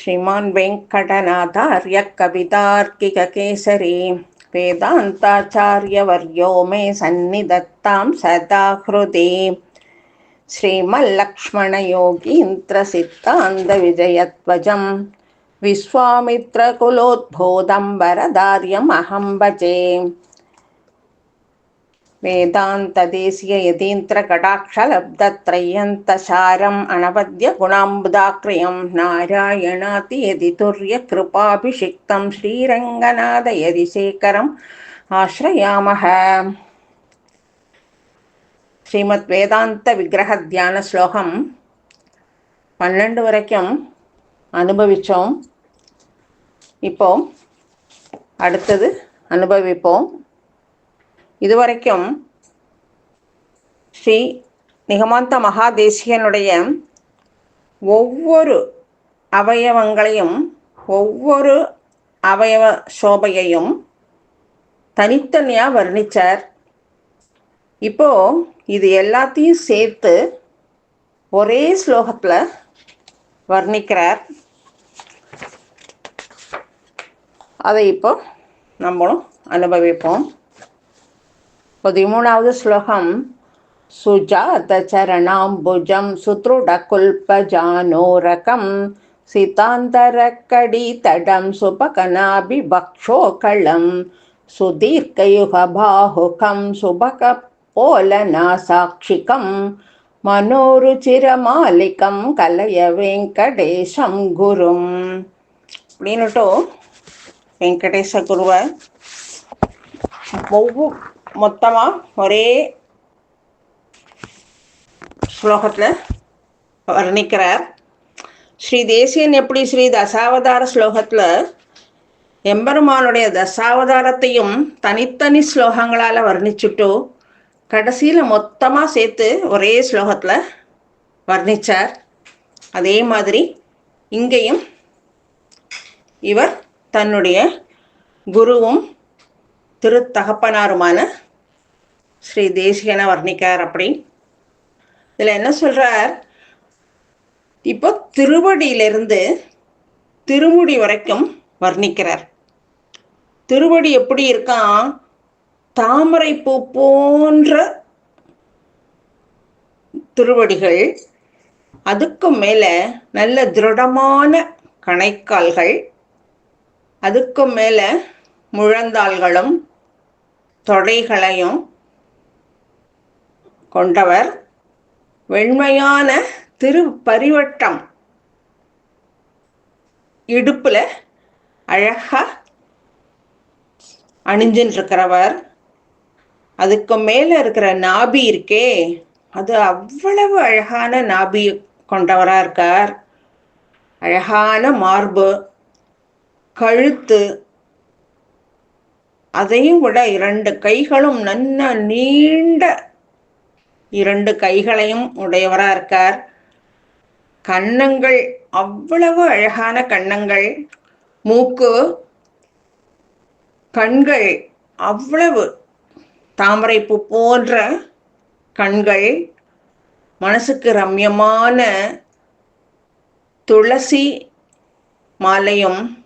श्रीमान् वेङ्कटनाथार्य कवितार्किककेसरी वेदान्ताचार्यवर्यो मे सन्निधत्तां सदा हृदि श्रीमल्लक्ष्मणयोगीन्द्रसिद्धान्तविजयध्वजं विश्वामित्रकुलोद्बोधं वरदार्यमहं भजे வேதாந்த தேசிய யதீந்திர கடாட்சலப்தத்ரயந்தசாரம் அணபத்ய குணாம்புதாக்கிரியம் நாராயணாதி யதி துரிய கிருபாபிஷிக்தம் ஸ்ரீரங்கநாத யதி சேகரம் ஆசிரயாமக ஸ்ரீமத் வேதாந்த விக்கிரக தியான ஸ்லோகம் பன்னெண்டு வரைக்கும் அனுபவித்தோம் இப்போ அடுத்தது அனுபவிப்போம். இதுவரைக்கும் ஸ்ரீ நிகமாந்த மகாதேசிகனுடைய ஒவ்வொரு அவயவங்களையும் ஒவ்வொரு அவயவ சோபையையும் தனித்தனியாக வர்ணித்தார் இப்போ இது எல்லாத்தையும் சேர்த்து ஒரே ஸ்லோகத்தில் வர்ணிக்கிறார். அதை இப்போ நம்மளும் அனுபவிப்போம். பதிமூணாவது ஸ்லோகம். சுஜாத சரணாம்புஜம் சுத்ருடகுல்பஜானோரகம். சிதாந்தரக்கடி தடம் சுபகனாபிபக்ஷோகளம் சுதீர்க்கயுகபாஹுகம் சுபக போலநாசாட்சிகம் மனோருச்சிரமாலிகம் கலய வெங்கடேசம் குரும் அப்படின்னுட்டு வெங்கடேச குருவை ஒவ்வொரு மொத்தமாக ஒரே ஸ்லோகத்தில் வர்ணிக்கிறார். ஸ்ரீ தேசியன் எப்படி ஸ்ரீ தசாவதார ஸ்லோகத்தில் எம்பெருமானுடைய தசாவதாரத்தையும் தனித்தனி ஸ்லோகங்களால் வர்ணிச்சுட்டு கடைசியில் மொத்தமாக சேர்த்து ஒரே ஸ்லோகத்தில் வர்ணித்தார் அதே மாதிரி இங்கேயும் இவர் தன்னுடைய குருவும் திருத்தகப்பனாருமான ஸ்ரீ தேசிகனை வர்ணிக்கார் அப்படி. இதில் என்ன சொல்கிறார் இப்போ திருவடியிலிருந்து திருமுடி வரைக்கும் வர்ணிக்கிறார். திருவடி எப்படி இருக்கான் தாமரை பூ போன்ற திருவடிகள் அதுக்கும் மேலே நல்ல திருடமான கணைக்கால்கள் அதுக்கும் மேலே முழந்தாள்களும் தொடைகளையும் கொண்டவர் வெண்மையான திரு பரிவட்டம் இடுப்பில் அழகாக அணிஞ்சுன்னு இருக்கிறவர் அதுக்கு மேலே இருக்கிற நாபி இருக்கே அது அவ்வளவு அழகான நாபி கொண்டவராக இருக்கார். அழகான மார்பு கழுத்து அதையும் விட இரண்டு கைகளும் நன்ன நீண்ட இரண்டு கைகளையும் உடையவராக இருக்கார். கன்னங்கள் அவ்வளவு அழகான கன்னங்கள். மூக்கு கண்கள் அவ்வளவு தாமரைப்பூ போன்ற கண்கள். மனசுக்கு ரம்யமான துளசி மாலையும்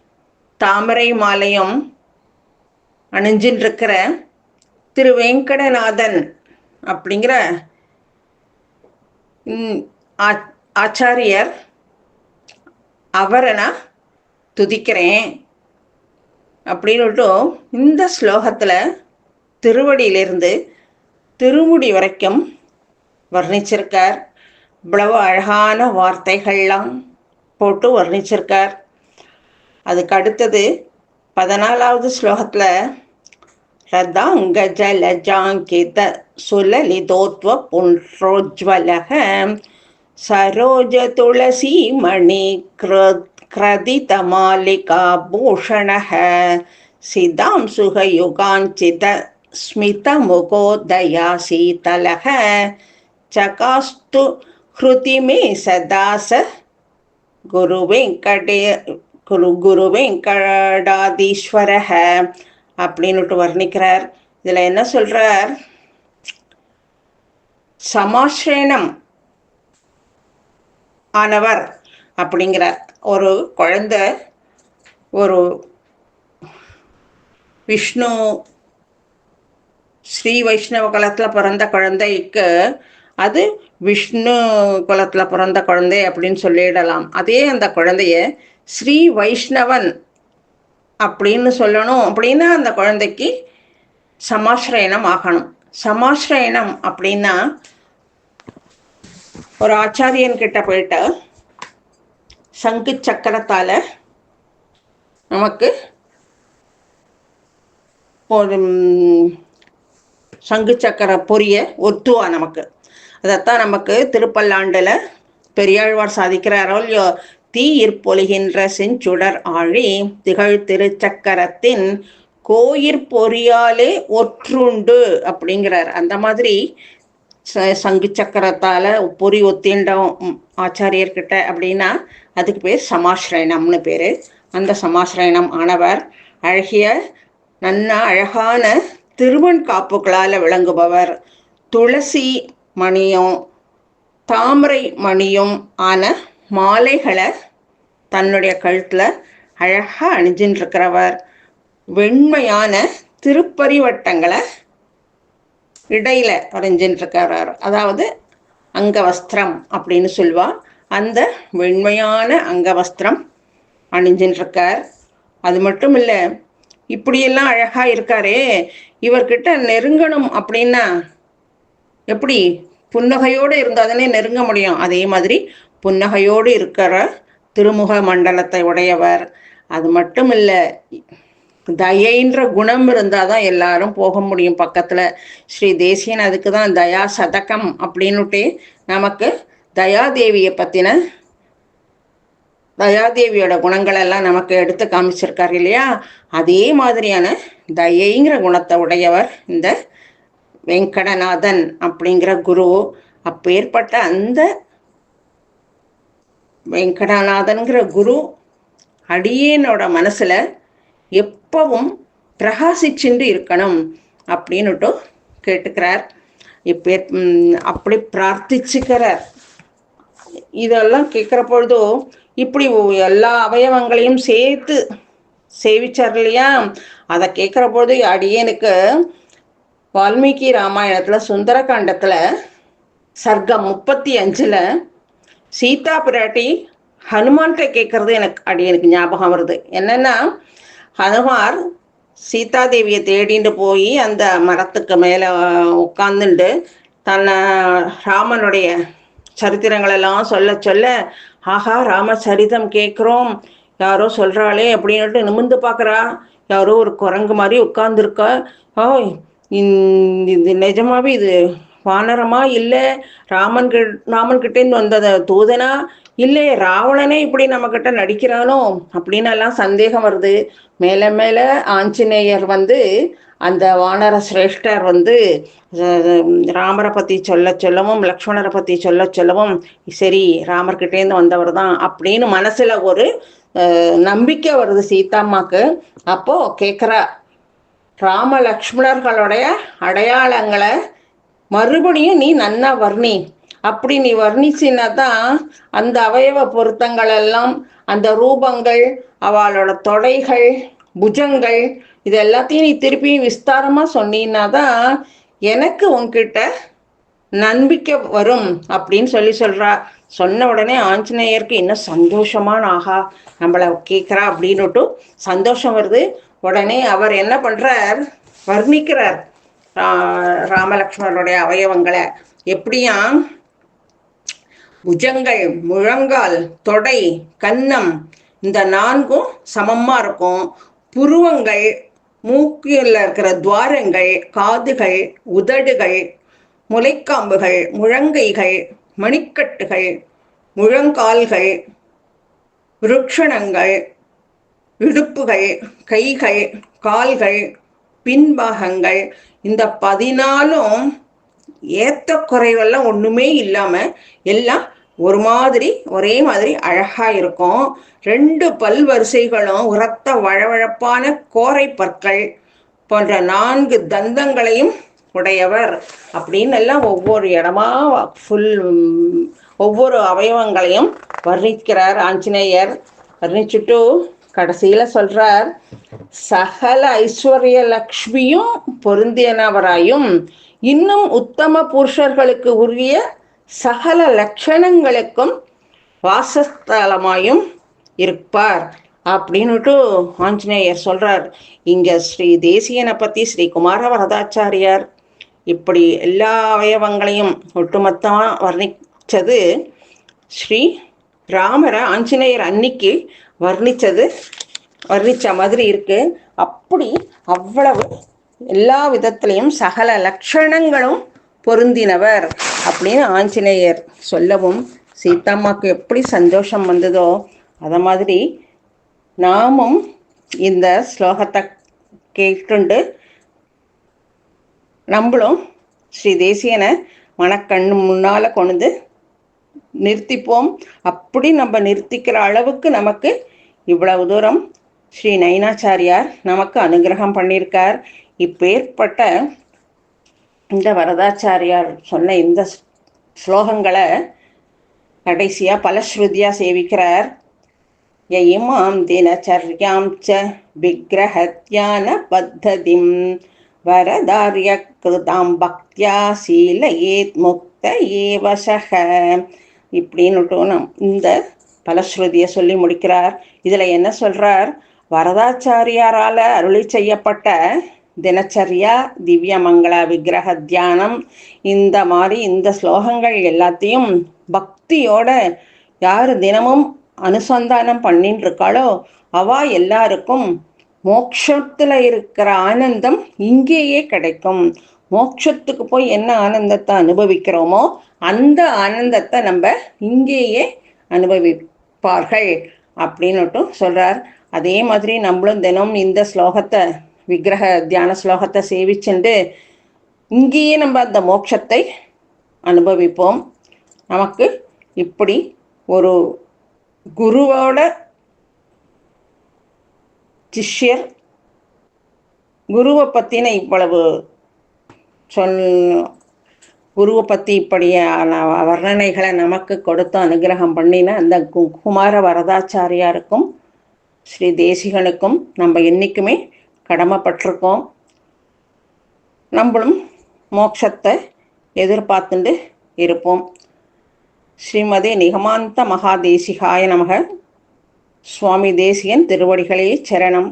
தாமரை மாலையும் அணிஞ்சின்னு இருக்கிற திரு வெங்கடநாதன் அப்படிங்கிற ஆச்சாரியர் அவரை நான் துதிக்கிறேன் அப்படின்னுட்டு இந்த ஸ்லோகத்தில் திருவடியிலிருந்து திருமுடி வரைக்கும் வர்ணிச்சிருக்கார். இவ்வளவு அழகான வார்த்தைகள்லாம் போட்டு வர்ணிச்சிருக்கார். அதுக்கு அடுத்தது பதினாலாவது ஸ்லோகத்தில் हृदाङ्गजलजाङ्कित सुललितोत्वपुण्ड्रोज्ज्वलः सरोजतुलसीमणि क्रदितमालिकाभूषणः सिदां सुहयुगाञ्चित स्मितमुखोदयाशीतलः चकास्तु हृति मे सदा स गुरुवेङ्कटे गुरुवेङ्कटाधीश्वरः அப்படின்னுட்டு வர்ணிக்கிறார். இதில் என்ன சொல்கிறார் சமாஷேனம் ஆனவர் அப்படிங்கிறார். ஒரு குழந்த ஒரு விஷ்ணு ஸ்ரீ வைஷ்ணவ குலத்தில் பிறந்த குழந்தைக்கு அது விஷ்ணு குலத்தில் பிறந்த குழந்தை அப்படின்னு சொல்லிடலாம். அதே அந்த குழந்தைய ஸ்ரீ வைஷ்ணவன் அப்படின்னு சொல்லணும் அப்படின்னா அந்த குழந்தைக்கு சமாஸ்ரயணம் ஆகணும் சமாஸ்ரயணம் அப்படின்னா ஒரு ஆச்சாரியன் கிட்ட போயிட்டு சங்கு சக்கரத்தால் நமக்கு ஒரு சங்கு சக்கர பொரிய ஒத்துவா நமக்கு. அதைத்தான் நமக்கு திருப்பல்லாண்டில் பெரியாழ்வார் சாதிக்கிறாரோ இல்லையோ தீயிற்பொலிகின்ற செஞ்சுடர் ஆழி திகழ் திருச்சக்கரத்தின் கோயிற் பொறியாலே ஒற்றுண்டு அப்படிங்கிறார். அந்த மாதிரி ச- சங்கு சக்கரத்தால் பொறி ஒத்திண்டோம் ஆச்சாரியர்கிட்ட அப்படின்னா அதுக்கு பேர் சமாஸ்ரயணம்னு பேர். அந்த சமாஸ்ரயணம் ஆனவர் அழகிய நன்னா அழகான திருமண் காப்புகளால் விளங்குபவர். துளசி மணியும் தாமரை மணியும் ஆன மாலைகளை தன்னுடைய கழுத்தில் அழகாக அணிஞ்சின்னு இருக்கிறவர் வெண்மையான திருப்பரிவட்டங்களை இடையில வரைஞ்சின்னு இருக்கிறார் அதாவது அங்கவஸ்திரம் அப்படின்னு சொல்லுவா அந்த வெண்மையான அங்கவஸ்திரம் அணிஞ்சின்னு இருக்கார் அது மட்டும் இல்லை இப்படியெல்லாம் அழகாக இருக்காரே இவர்கிட்ட நெருங்கணும் அப்படின்னா எப்படி? புன்னகையோடு இருந்தால் தானே நெருங்க முடியும். அதே மாதிரி புன்னகையோடு இருக்கிற திருமுக மண்டலத்தை உடையவர். அது மட்டும் இல்லை தயைன்ற குணம் இருந்தால் தான் எல்லாரும் போக முடியும் பக்கத்தில். ஸ்ரீ தேசியன் அதுக்கு தான் தயா சதகம் அப்படின்னுட்டே நமக்கு தயாதேவியை பற்றின தயாதேவியோட குணங்கள் எல்லாம் நமக்கு எடுத்து காமிச்சிருக்காரு இல்லையா? அதே மாதிரியான தயைங்கிற குணத்தை உடையவர் இந்த வெங்கடநாதன் அப்படிங்கிற குரு. அப்பேற்பட்ட அந்த வெங்கடாநாதனுங்கிற குரு அடியேனோட மனசில் எப்பவும் பிரகாசிச்சுண்டு இருக்கணும் அப்படின்னுட்டு கேட்டுக்கிறார். இப்போ அப்படி பிரார்த்திச்சுக்கிறார். இதெல்லாம் கேட்குற பொழுதோ இப்படி எல்லா அவயவங்களையும் சேர்த்து சேவிச்சார் இல்லையா? அதை கேட்குற பொழுது அடியனுக்கு வால்மீகி ராமாயணத்தில் சுந்தரகாண்டத்தில் சர்க்கம் முப்பத்தி அஞ்சில் சீதா பிராட்டி ஹனுமான்கிட்ட கேட்குறது எனக்கு அடியனுக்கு ஞாபகம் வருது. என்னன்னா ஹனுமார் சீதாதேவியை தேடிட்டு போய் அந்த மரத்துக்கு மேலே உட்காந்துண்டு தன்னை ராமனுடைய சரித்திரங்களெல்லாம் சொல்ல சொல்ல ஆஹா ராம சரிதம் கேட்குறோம் யாரோ சொல்கிறாளே அப்படின்னுட்டு நிமிர்ந்து பார்க்குறா யாரோ ஒரு குரங்கு மாதிரி உட்காந்துருக்கா ஓய் இது நிஜமாவே இது வானரமா இல்லை? ராமன் கிட் ராமன் கிட்டேருந்து வந்தத தூதனா? இல்லை ராவணனே இப்படி நம்மக்கிட்ட நடிக்கிறானோ? அப்படின்னு எல்லாம் சந்தேகம் வருது. மேலே மேலே ஆஞ்சநேயர் வந்து அந்த வானர சிரேஷ்டர் வந்து ராமரை பற்றி சொல்ல சொல்லவும் லக்ஷ்மணரை பற்றி சொல்ல சொல்லவும் சரி ராமர்கிட்டேருந்து வந்தவர் தான் அப்படின்னு மனசில் ஒரு நம்பிக்கை வருது சீதாம்மாக்கு. அப்போ கேட்குறா ராம லக்ஷ்மணர்களுடைய அடையாளங்களை மறுபடியும் நீ நன்னா வர்ணி. அப்படி நீ வர்ணிச்சின்னா தான் அந்த அவயவ பொருத்தங்கள் எல்லாம் அந்த ரூபங்கள் அவளோட தொடைகள் புஜங்கள் இது எல்லாத்தையும் நீ திருப்பியும் விஸ்தாரமாக சொன்னீன்னா தான் எனக்கு உன்கிட்ட நம்பிக்கை வரும் அப்படின்னு சொல்லி சொல்றா. சொன்ன உடனே ஆஞ்சநேயருக்கு இன்னும் சந்தோஷமான ஆஹா நம்மளை கேட்குறா அப்படின்னுட்டு சந்தோஷம் வருது. உடனே அவர் என்ன பண்றார்? வர்ணிக்கிறார். ராமலக்ஷ்மணருடைய அவயவங்களை எப்படியா புஜங்கள் முழங்கால் தொடை கன்னம் இந்த நான்கும் சமமா இருக்கும். புருவங்கள் மூக்கில் இருக்கிற துவாரங்கள் காதுகள் உதடுகள் முலைக்காம்புகள் முழங்கைகள் மணிக்கட்டுகள் முழங்கால்கள் விருட்சணங்கள் இடுப்புகள் கைகள் கால்கள் பின்பாகங்கள். இந்த பதினாலும் ஏத்த குறைவெல்லாம் ஒண்ணுமே இல்லாம எல்லாம் ஒரு மாதிரி ஒரே மாதிரி அழகா இருக்கும். ரெண்டு பல் வரிசைகளும் உரத்த வழவழப்பான கோரை பற்கள் போன்ற நான்கு தந்தங்களையும் உடையவர் அப்படின்னு எல்லாம் ஒவ்வொரு இடமா ஃபுல் ஒவ்வொரு அவயவங்களையும் வர்ணிக்கிறார் ஆஞ்சநேயர். வர்ணிச்சுட்டு கடைசியில் சொல்கிறார் சகல ஐஸ்வர்ய லக்ஷ்மியும் பொருந்தியனவராயும் இன்னும் உத்தம புருஷர்களுக்கு உரிய சகல லட்சணங்களுக்கும் வாசஸ்தலமாயும் இருப்பார். அப்படின்னுட்டு ஆஞ்சநேயர் சொல்கிறார் இங்கே ஸ்ரீ தேசியனை பற்றி ஸ்ரீ குமார வரதாச்சாரியார் இப்படி எல்லா அவயவங்களையும் ஒட்டுமொத்தமாக வர்ணிச்சது ஸ்ரீ ராமரை ஆஞ்சநேயர் அன்னைக்கு வர்ணித்தது வர்ணித்த மாதிரி இருக்கு. அப்படி அவ்வளவு எல்லா விதத்திலையும் சகல லட்சணங்களும் பொருந்தினவர் அப்படின்னு ஆஞ்சநேயர் சொல்லவும் சீதாம்மாக்கு எப்படி சந்தோஷம் வந்ததோ அதை மாதிரி நாமும் இந்த ஸ்லோகத்தை கேட்டுண்டு நம்மளும் ஸ்ரீ தேசியனை மனக்கண்ணு முன்னால் கொண்டு நிறுத்திப்போம். அப்படி நம்ம நிறுத்திக்கிற அளவுக்கு நமக்கு இவ்வளவு தூரம் ஸ்ரீ நயனாச்சாரியார் நமக்கு அனுகிரகம் பண்ணியிருக்கார். இப்பேற்பட்ட இந்த வரதாச்சாரியார் சொன்ன இந்த ஸ்லோகங்களை கடைசியாக பலஸ்ருதியாக சேவிக்கிறார். யயிமாம் தினச்சர்யாம் ச விக்கிரகத்யான பத்ததிம் வரதாரிய கிருதாம் பக்தியா சீலயேத் முக்த ஏவசக இப்படின்னுட்டு நம் இந்த பலஸ்ருதியை சொல்லி முடிக்கிறார். இதில் என்ன சொல்கிறார் வரதாச்சாரியாரால் அருளி செய்யப்பட்ட தினச்சரியா திவ்ய மங்கள விக்கிரக தியானம் இந்த மாதிரி இந்த ஸ்லோகங்கள் எல்லாத்தையும் பக்தியோட யார் தினமும் அனுசந்தானம் பண்ணின்னு இருக்காளோ அவா எல்லாருக்கும் மோக்ஷத்தில் இருக்கிற ஆனந்தம் இங்கேயே கிடைக்கும். மோட்சத்துக்கு போய் என்ன ஆனந்தத்தை அனுபவிக்கிறோமோ அந்த ஆனந்தத்தை நம்ம இங்கேயே அனுபவிப்பார்கள் அப்படின்னுட்டும் சொல்கிறார் அதே மாதிரி நம்மளும் தினம் இந்த ஸ்லோகத்தை விக்கிரக தியான ஸ்லோகத்தை சேவிச்சுண்டு இங்கேயே நம்ம அந்த மோட்சத்தை அனுபவிப்போம். நமக்கு இப்படி ஒரு குருவோட சிஷ்யர் குருவை பற்றின இவ்வளவு சொல் குருவை பற்றி இப்படியான வர்ணனைகளை நமக்கு கொடுத்து அனுகிரகம் பண்ணின அந்த குமார வரதாச்சாரியாருக்கும் ஸ்ரீ தேசிகனுக்கும் நம்ம என்றைக்குமே கடமைப்பட்டிருக்கோம். நம்மளும் மோட்சத்தை எதிர்பார்த்துட்டு இருப்போம். ஸ்ரீமதி நிகமாந்த மகாதேசிகாய நமக. சுவாமி தேசியன் திருவடிகளே சரணம்.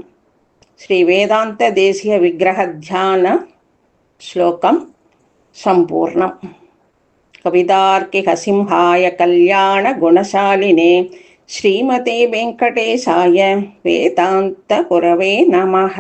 ஸ்ரீ வேதாந்த தேசிய விக்கிரக தியான ஸ்லோகம் சம்பூர்ணம் कवितार्किकसिंहाय कल्याणगुणशालिने श्रीमते वेङ्कटेशाय वेदान्तगुरवे नमः